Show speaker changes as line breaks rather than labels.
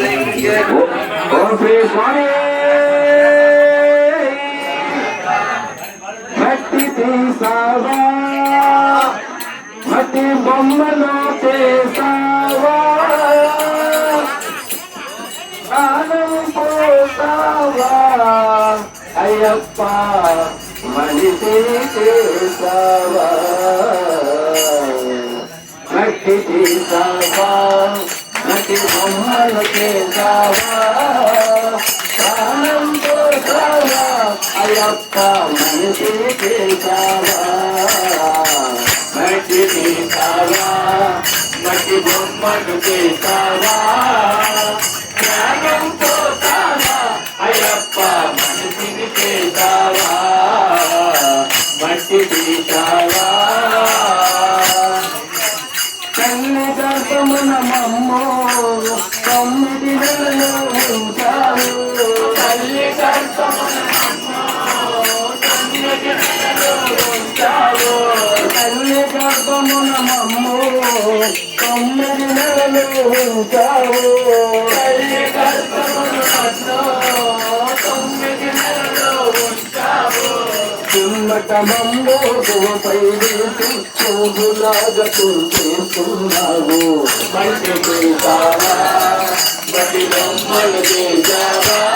ఓం శ్రీ స్వామి మట్టి తీసావా మట్టి బొమ్మలో చేసావా ప్రాణం పోసావా అయ్యప్ప మనిషి చేసావా మట్టి తీసావా మట్టి బొమ్మలు చేసావా ప్రాణం అయ్యప్ప మనిషి చేసావా మట్టి మట్టి బొమ్మలు చేసావా జ్ఞానం పోతావా అయ్యప్ప మనిషిని చేసావా మట్టి తీసావా గర్భమున మమ్మో తొమ్మిది నెలలు ఉంచావు తల్లి గర్భమున ఉంచావు తల్లి గర్భమున మమ్మో తొమ్మిది నెలలు ఉంచావు. చుమ్మట మమ్మోపై చూస్తున్నావు మంచి చేసావా మటి బొమ్మలు చేసావా